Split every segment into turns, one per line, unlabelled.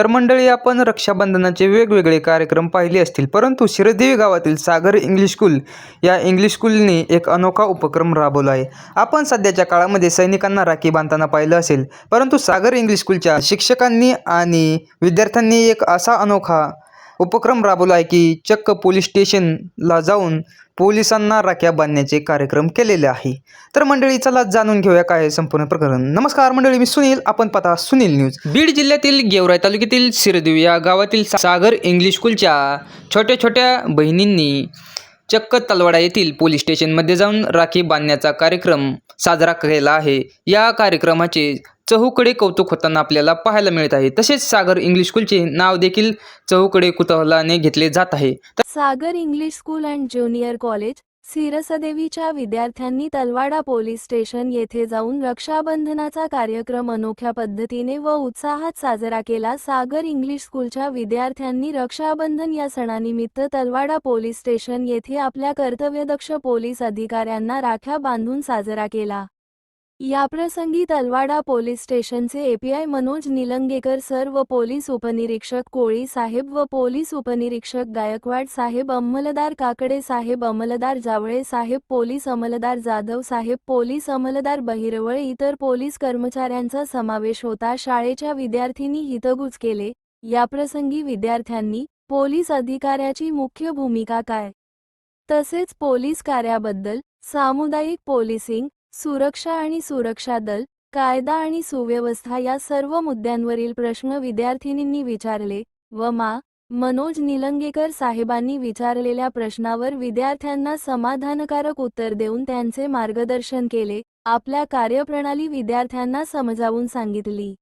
तर मंडळी आपण रक्षाबंधनाचे वेगवेगळे कार्यक्रम पाहिले असतील. परंतु शिरदेवी गावातील सागर इंग्लिश स्कूल या इंग्लिश स्कूलने एक अनोखा उपक्रम राबवला आहे. आपण सध्याच्या काळामध्ये सैनिकांना राखी बांधताना पाहिलं असेल. परंतु सागर इंग्लिश स्कूलच्या शिक्षकांनी आणि विद्यार्थ्यांनी एक असा अनोखा उपक्रम राबवला आहे की चक्क पोलीस स्टेशनला जाऊन पोलिसांना राख्या बांधण्याचे कार्यक्रम केलेले आहे. तर मंडळी चला जाणून घेऊया काय संपूर्ण प्रकरण. नमस्कार मंडळी मी सुनील. आपण पाहता सुनील न्यूज. बीड जिल्ह्यातील गेवराई तालुक्यातील सिरदेव या गावातील सागर इंग्लिश स्कूलच्या छोट्या छोट्या बहिणींनी चक्क तलवाडा येथील पोलीस स्टेशनमध्ये जाऊन राखी बांधण्याचा कार्यक्रम साजरा केला आहे. या कार्यक्रमाचे चहूकडे कौतुक होताना आपल्याला पाहायला मिळत आहे. तसेच सागर इंग्लिश स्कूलचे नाव देखील चहूकडे कुतूहलाने घेतले जात आहे.
Sagar English school and junior college सिरसदेवीच्या विद्यार्थ्यांनी तलवाडा पोलीस स्टेशन येथे जाऊन रक्षाबंधनाचा कार्यक्रम अनोख्या पद्धतीने व उत्साहात साजरा केला. सागर इंग्लिश स्कूलच्या विद्यार्थ्यांनी रक्षाबंधन या सणानिमित्त तलवाडा पोलीस स्टेशन येथे आपल्या कर्तव्यदक्ष पोलीस अधिकाऱ्यांना राख्या बांधून साजरा केला. याप्रसंगी तलवाडा पोलीस स्टेशनचे एपीआय मनोज निलंगेकर सर व पोलीस उपनिरीक्षक कोळी साहेब व पोलीस उपनिरीक्षक गायकवाड साहेब अंमलदार काकडे साहेब अंमलदार जावळे साहेब पोलीस अंमलदार जाधव साहेब पोलीस अंमलदार बहिरवळ इतर पोलीस कर्मचाऱ्यांचा समावेश होता. शाळेच्या विद्यार्थ्यांनी हितगुज केले. याप्रसंगी विद्यार्थ्यांनी पोलीस अधिकाऱ्याची मुख्य भूमिका काय? तसेच पोलीस कार्याबद्दल सामुदायिक पोलिसिंग सुरक्षा आणि सुरक्षा दल कायदा आणि सुव्यवस्था या सर्व मुद्द्यांवरील प्रश्न विद्यार्थिनींनी विचारले व मा. मनोज निलंगेकर साहेबांनी विचारलेल्या प्रश्नावर विद्यार्थ्यांना समाधानकारक उत्तर देऊन त्यांचे मार्गदर्शन केले. आपल्या कार्यप्रणाली विद्यार्थ्यांना समजावून सांगितली.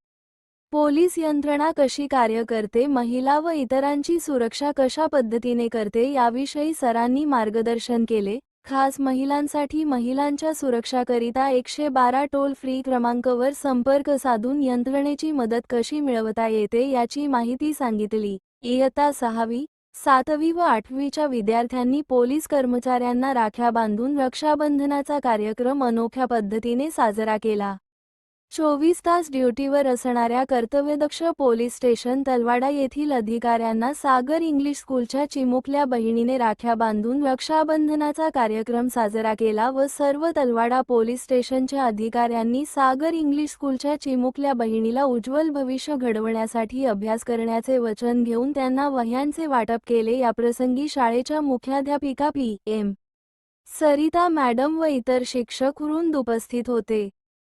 पोलीस यंत्रणा कशी कार्य करते महिला व इतरांची सुरक्षा कशा पद्धतीने करते याविषयी सरांनी मार्गदर्शन केले. खास महिलांसाठी महिलांच्या सुरक्षाकरिता एकशे बारा टोल फ्री क्रमांकावर संपर्क साधून यंत्रणेची मदत कशी मिळवता येते याची माहिती सांगितली. इयत्ता सहावी सातवी व आठवीच्या विद्यार्थ्यांनी पोलीस कर्मचाऱ्यांना राख्या बांधून रक्षाबंधनाचा कार्यक्रम अनोख्या पद्धतीने साजरा केला. चोवीस तास ड्युटीवर असणाऱ्या कर्तव्यदक्ष पोलीस स्टेशन तलवाडा येथील अधिकाऱ्यांना सागर इंग्लिश स्कूलच्या चिमुकल्या बहिणीने राख्या बांधून रक्षाबंधनाचा कार्यक्रम साजरा केला व सर्व तलवाडा पोलीस स्टेशनच्या अधिकाऱ्यांनी सागर इंग्लिश स्कूलच्या चिमुकल्या बहिणीला उज्ज्वल भविष्य घडवण्यासाठी अभ्यास करण्याचे वचन घेऊन त्यांना वह्यांचे वाटप केले. याप्रसंगी शाळेच्या मुख्याध्यापिका पी. एम. सरिता मॅडम व इतर शिक्षक वृंद उपस्थित होते.